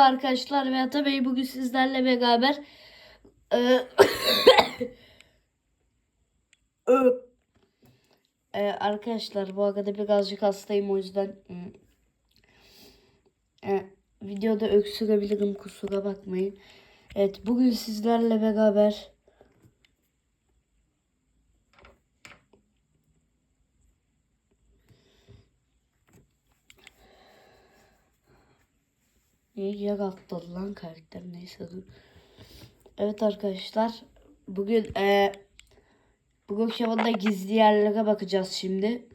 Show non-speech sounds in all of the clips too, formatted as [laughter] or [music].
Arkadaşlar ve Ata Bey bugün sizlerle beraber e, [coughs] E, arkadaşlar bu arada birazcık hastayım o yüzden e, videoda öksürebilirim kusura bakmayın. Evet bugün sizlerle beraber Niye yer atladı lan karakter neyse dur. Evet arkadaşlar bugün e, bugün şovunda gizli yerlere bakacağız şimdi.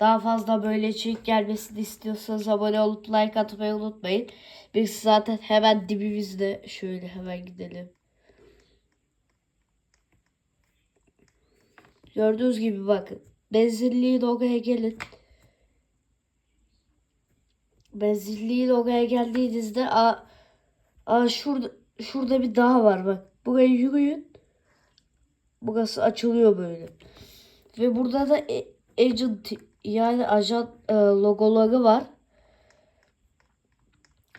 Daha fazla böyle içerik gelmesini istiyorsanız abone olup like atmayı unutmayın. Biz zaten hemen dibimizde şöyle hemen gidelim. Gördüğünüz gibi bakın. Benzinliğin oraya gelin. Benzinliğin oraya geldiğinizde a, a şurada şurada bir dağ var bak. Buraya yürüyün. Burası açılıyor böyle. Ve burada da e- agent yani ajan e, logoları var.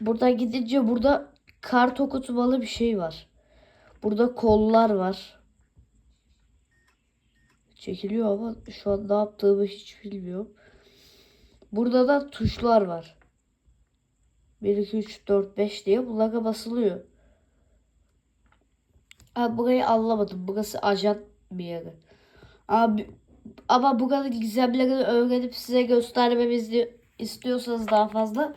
Buradan gidince burada kart okutmalı bir şey var. Burada kollar var. Çekiliyor ama şu an ne yaptığımı hiç bilmiyorum. Burada da tuşlar var. 1, 2, 3, 4, 5 diye bunlara basılıyor. Ha, burayı anlamadım. Burası ajan bir yeri. Abi, ama buranın gizemlerini öğrenip size göstermemizi istiyorsanız daha fazla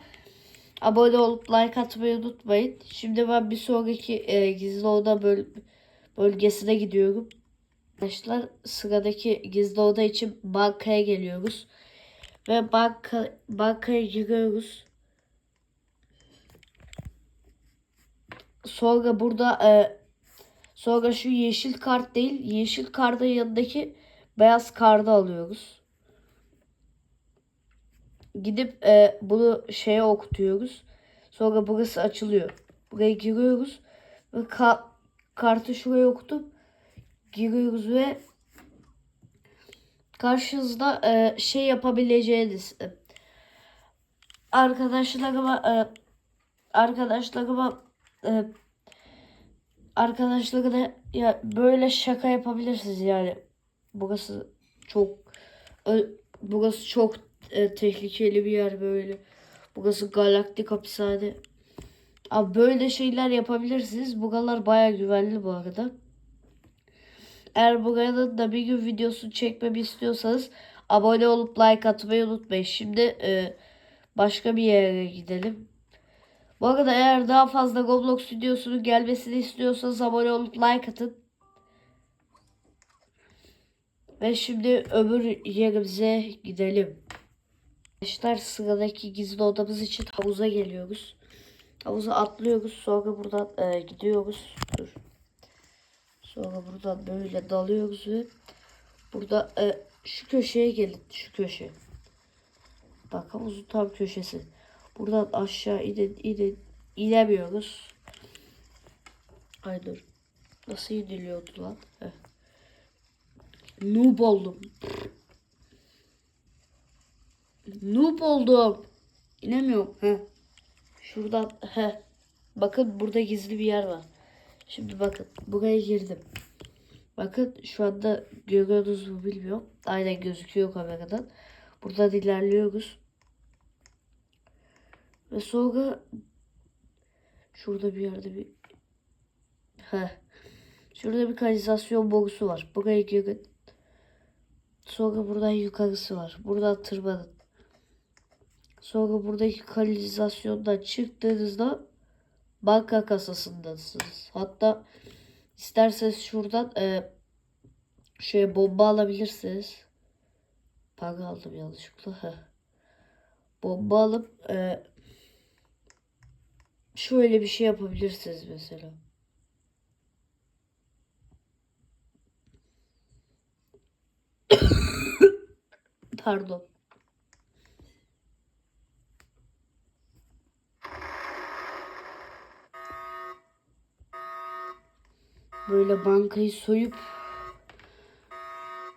abone olup like atmayı unutmayın. Şimdi ben bir sonraki e, gizli oda böl bölgesine gidiyorum. Arkadaşlar sıradaki gizli oda için bankaya geliyoruz. Ve banka, bankaya giriyoruz. Sonra burada e, sonra şu yeşil kart değil yeşil kartın yanındaki beyaz kartı alıyoruz. Gidip e, bunu şeye okutuyoruz. Sonra burası açılıyor. Buraya giriyoruz ve ka- kartı şuraya okutup giriyoruz ve karşınızda e, şey yapabileceğiniz e, arkadaşlarıma e, arkadaşlarıma e, arkadaşlarına ya böyle şaka yapabilirsiniz yani. Burası çok ö- burası çok e, tehlikeli bir yer böyle. Burası galaktik hapishane. Abi böyle şeyler yapabilirsiniz. Buralar baya güvenli bu arada. Eğer buranın da bir gün videosu çekmemi istiyorsanız abone olup like atmayı unutmayın. Şimdi e, başka bir yere gidelim. Bu arada eğer daha fazla Roblox videosunun gelmesini istiyorsanız abone olup like atın. Ve şimdi öbür yerimize gidelim. Arkadaşlar sıradaki gizli odamız için havuza geliyoruz. Havuza atlıyoruz. Sonra buradan e, gidiyoruz. Dur. Sonra buradan böyle dalıyoruz ve burada e, şu köşeye gelin. Şu köşe. Bak havuzun tam köşesi. Buradan aşağı inin, inin, inemiyoruz. Ay dur. Nasıl iniliyordu lan? Heh. Noob oldum. Noob oldum. İnemiyorum. Heh. Şuradan. Heh. Bakın burada gizli bir yer var. Şimdi bakın. Buraya girdim. Bakın şu anda görüyorsunuz mu bilmiyorum. Aynen gözüküyor kameradan. Buradan ilerliyoruz. Ve sonra şurada bir yerde bir Heh. Şurada bir kanalizasyon borusu var. Buraya girin. Sonra buradan yukarısı var. Buradan tırmanın. Sonra buradaki kanalizasyondan çıktığınızda banka kasasındasınız. Hatta isterseniz şuradan e, şöyle bomba alabilirsiniz. Para aldım yanlışlıkla. Heh. Bomba alıp e, şöyle bir şey yapabilirsiniz mesela. [coughs] Pardon. Böyle bankayı soyup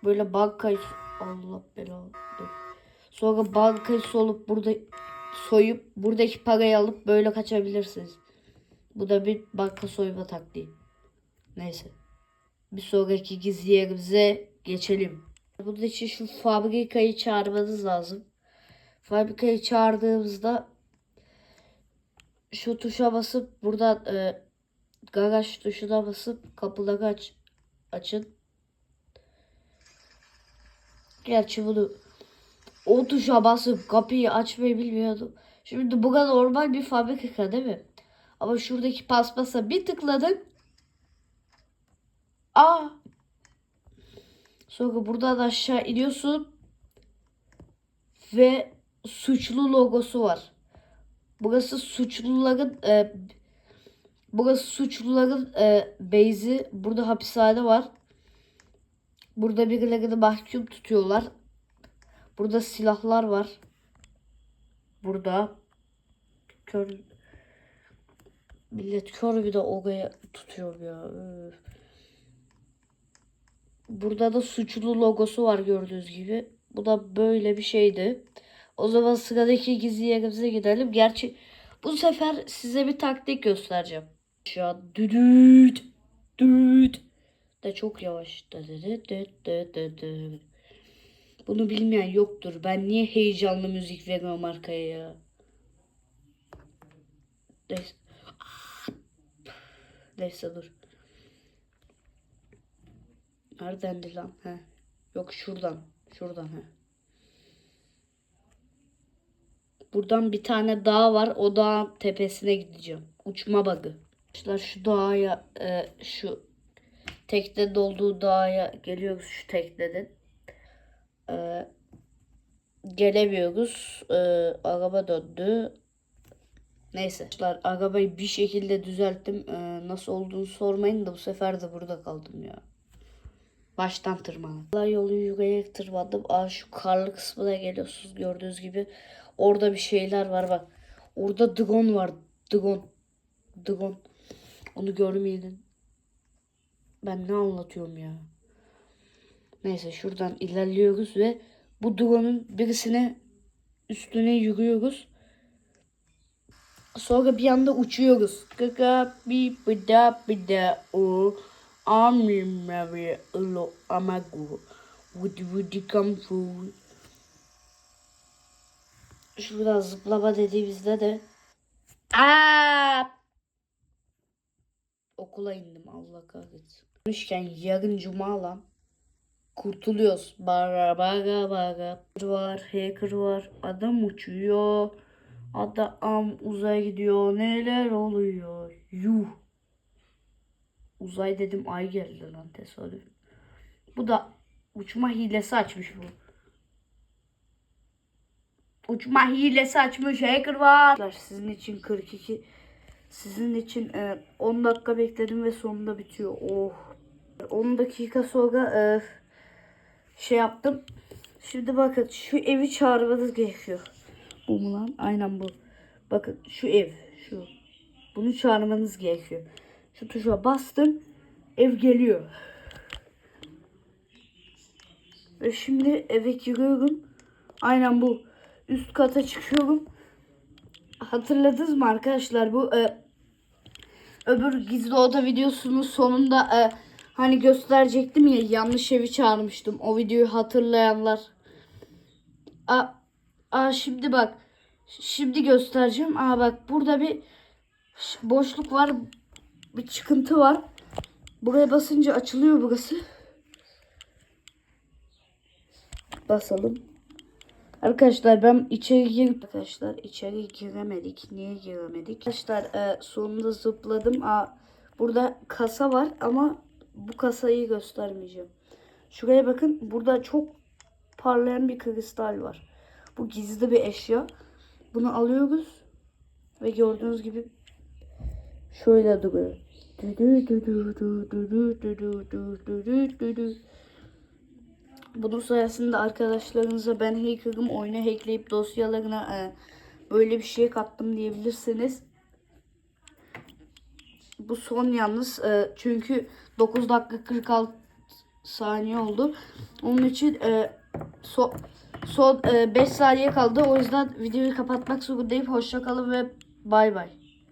böyle bankayı Allah belanı. Sonra bankayı solup burada soyup buradaki parayı alıp böyle kaçabilirsiniz. Bu da bir banka soyma taktiği. Neyse. Bir sonraki gizli yerimize geçelim. Bunun için şu fabrikayı çağırmanız lazım. Fabrikayı çağırdığımızda şu tuşa basıp buradan e, garaj tuşuna basıp kapıları aç, açın. Gerçi bunu o tuşa basıp kapıyı açmayı bilmiyordum. Şimdi bu kadar normal bir fabrika değil mi? Ama şuradaki paspasa bir tıkladık. Aa. Sonra buradan aşağı iniyorsun. Ve suçlu logosu var. Burası suçluların e, burası suçluların e, base'i. Burada hapishane var. Burada birilerini mahkum tutuyorlar. Burada silahlar var. Burada kör millet kör bir de oraya tutuyor ya. Burada da suçlu logosu var gördüğünüz gibi. Bu da böyle bir şeydi. O zaman sıradaki gizli yerimize gidelim. Gerçi bu sefer size bir taktik göstereceğim. Şu an düdüt düdüt de çok yavaş. Dıdıdıt dıt dıt dıt dıt. Bunu bilmeyen yoktur. Ben niye heyecanlı müzik veriyorum arkaya ya? Neyse. Neyse dur. Neredendi lan? He. Yok şuradan. Şuradan he. Buradan bir tane dağ var. O dağın tepesine gideceğim. Uçma bug'ı. Arkadaşlar şu dağa e, şu teknede olduğu dağa geliyoruz şu tekneden. Gelemiyoruz. E, araba döndü. Neyse. Arkadaşlar arabayı bir şekilde düzelttim. E, nasıl olduğunu sormayın da bu sefer de burada kaldım ya. Baştan tırmanın. Allah yolu yürüyerek tırmandım. Aa şu karlı kısmına geliyorsunuz gördüğünüz gibi. Orada bir şeyler var bak. Orada drone var. Drone. Drone. Onu görmeyelim. Ben ne anlatıyorum ya. Neyse şuradan ilerliyoruz ve bu drone'un birisine üstüne yürüyoruz. Sonra bir anda uçuyoruz. Kaka bi bida bida o Ami mary lo amago. Would would you come through? Şurada zıplama dediğimizde de Aa! Okula indim Allah kahretsin. Demişken yarın cuma lan. Kurtuluyoruz. Bara bara bara. Var, hacker var. Adam uçuyor. Adam uzaya gidiyor. Neler oluyor? Yuh. Uzay dedim ay geldi lan tesadüf. Bu da uçma hilesi açmış bu. Uçma hilesi açmış hacker var. Sizin için 42 sizin için e, 10 dakika bekledim ve sonunda bitiyor. Oh. 10 dakika sonra e, şey yaptım. Şimdi bakın şu evi çağırmanız gerekiyor. Bu mu lan? Aynen bu. Bakın şu ev. Şu. Bunu çağırmanız gerekiyor. Şu tuşa bastım. Ev geliyor. Ve şimdi eve giriyorum. Aynen bu. Üst kata çıkıyorum. Hatırladınız mı arkadaşlar bu e, öbür gizli oda videosunun sonunda e, hani gösterecektim ya yanlış evi çağırmıştım. O videoyu hatırlayanlar. A, a şimdi bak. Şimdi göstereceğim. Aa bak burada bir boşluk var. Bir çıkıntı var. Buraya basınca açılıyor burası. Basalım. Arkadaşlar ben içeri gir arkadaşlar içeri giremedik. Niye giremedik? Arkadaşlar e, sonunda zıpladım. Aa, burada kasa var ama bu kasayı göstermeyeceğim. Şuraya bakın. Burada çok parlayan bir kristal var. Bu gizli bir eşya. Bunu alıyoruz ve gördüğünüz gibi şöyle duruyor. Bunun sayesinde arkadaşlarınıza ben hacker'ım oyunu hackleyip dosyalarına e, böyle bir şey kattım diyebilirsiniz. Bu son yalnız e, çünkü 9 dakika 46 saniye oldu. Onun için e, so, son 5 saniye kaldı. O yüzden videoyu kapatmak zorundayım. Hoşça kalın ve bay bay.